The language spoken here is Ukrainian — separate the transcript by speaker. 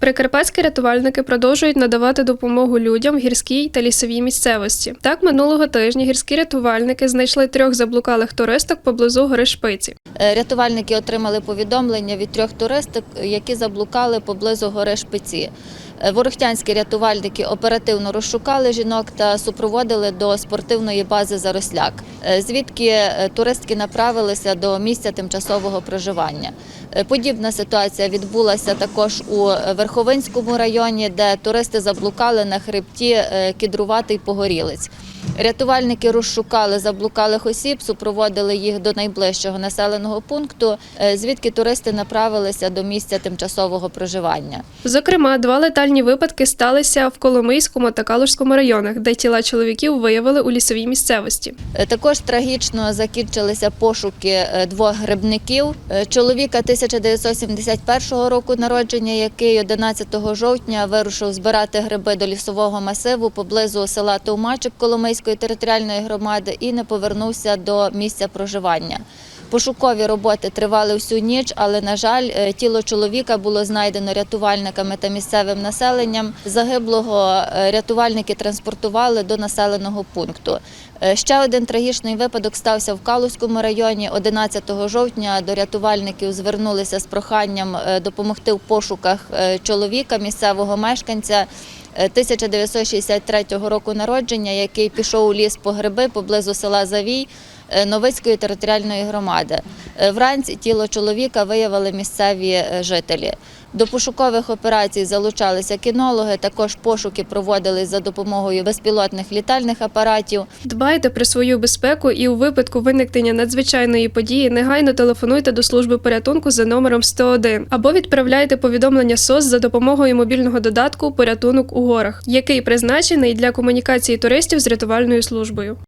Speaker 1: Прикарпатські рятувальники продовжують надавати допомогу людям в гірській та лісовій місцевості. Так, минулого тижня гірські рятувальники знайшли трьох заблукалих туристок поблизу гори Шпиці.
Speaker 2: Е, Рятувальники отримали повідомлення від трьох туристок, які заблукали поблизу гори Шпиці. Е, Ворохтянські рятувальники оперативно розшукали жінок та супроводили до спортивної бази Заросляк, е, звідки е, туристки направилися до місця тимчасового проживання. Подібна ситуація відбулася також у Верховинському районі, де туристи заблукали на хребті Кідруватий Погорілець. Рятувальники розшукали заблукалих осіб, супроводили їх до найближчого населеного пункту, е, звідки туристи направилися до місця тимчасового проживання.
Speaker 1: Зокрема, два летальні випадки сталися в Коломийському та Калужському районах, де тіла чоловіків виявили у лісовій місцевості.
Speaker 2: Е, Також трагічно закінчилися пошуки е, двох грибників. Чоловіка 1971 року народження, який 11 жовтня вирушив збирати гриби до лісового масиву поблизу села Товмачик Коломийської територіальної громади і не повернувся до місця проживання. Пошукові роботи тривали всю ніч, але на жаль, е, тіло чоловіка було знайдено рятувальниками та місцевим населенням. Загиблого е, рятувальники транспортували до населеного пункту. Е, Ще один трагічний випадок стався в Калузькому районі. 11 жовтня до рятувальників звернулися з проханням допомогти в пошуках чоловіка, місцевого мешканця. е, 1963 року народження, який пішов у ліс по гриби поблизу села Завій Новицької територіальної громади. Е, Вранці тіло чоловіка виявили місцеві е, жителі. До пошукових операцій залучалися кінологи. Також пошуки проводились за допомогою безпілотних літальних апаратів.
Speaker 1: Дбайте про свою безпеку і у випадку виникнення надзвичайної події негайно телефонуйте до служби порятунку за номером 101 або відправляйте повідомлення СОС за допомогою мобільного додатку Порятунок у горах, який призначений для комунікації туристів з рятувальною службою.